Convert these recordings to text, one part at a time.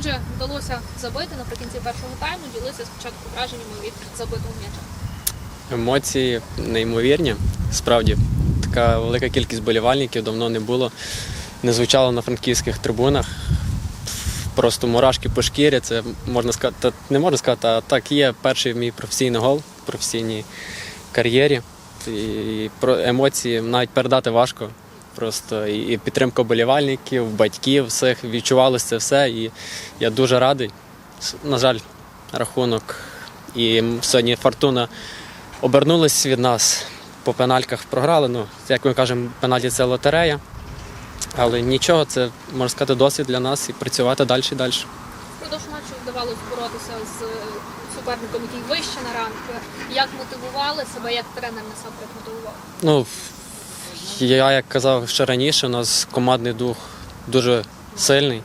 Отже, вдалося забити наприкінці першого тайму. Ділися спочатку враженнями від забитого м'яча. Емоції неймовірні. Справді, така велика кількість болівальників давно не було. Не звучало на франківських трибунах. Просто мурашки по шкірі. Це можна сказати, не можна сказати, а так є перший мій професійний гол в професійній кар'єрі. І про емоції навіть передати важко. Просто і підтримка болівальників, батьків, всіх відчувалося це все. І я дуже радий. На жаль, рахунок. І сьогодні фортуна обернулись від нас по пенальках програли. Ну, як ми кажемо, пенальті це лотерея. Але нічого, це можна сказати досвід для нас і працювати далі і далі. Впродовж матчу вдавалося боротися з суперником, який вище на ранг. Як мотивували себе, як тренер насамперед мотивував? Ну, я як казав ще раніше, у нас командний дух дуже сильний.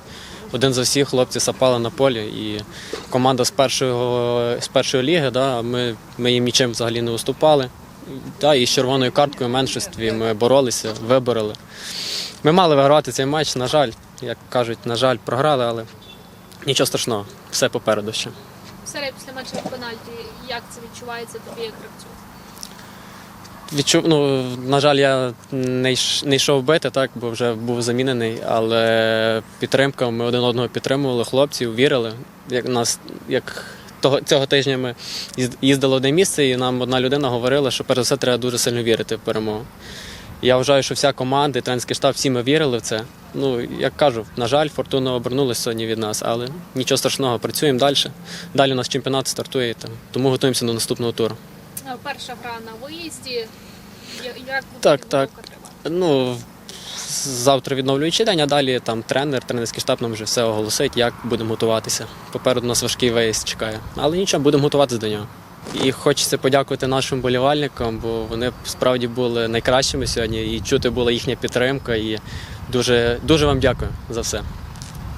Один за всіх хлопці сапали на полі. І команда з першого, з першої ліги, да, ми, ми їм нічим взагалі не уступали. Да, і з червоною карткою в меншості ми боролися, вибороли. Ми мали вигравати цей матч, на жаль, як кажуть, на жаль, програли, але нічого страшного, все попереду ще. Серія після матчу в пенальті, як це відчувається тобі як гравцю? Відчув, ну, на жаль, я не, йш- не йшов бити, так, бо вже був замінений, але підтримка, ми один одного підтримували, хлопців, вірили. Як нас, як того, цього тижня ми їзд- їздили одне місце, і нам одна людина говорила, що перш за все треба дуже сильно вірити в перемогу. Я вважаю, що вся команда, і тренерський штаб, всі ми вірили в це. Ну, як кажу, на жаль, фортуна обернулася сьогодні від нас, але нічого страшного, працюємо далі. Далі у нас чемпіонат стартує, там, тому готуємося до наступного туру. Е, Перша гра на виїзді. Як буде Так, так. Ну, завтра відновлюючий день, а далі там тренер, тренерський штаб нам вже все оголосить, як будемо готуватися. Попереду нас важкий виїзд чекає. Але нічого, будемо готуватися до нього. І хочеться подякувати нашим болівальникам, бо вони справді були найкращими сьогодні, і чути була їхня підтримка. І дуже, дуже вам дякую за все.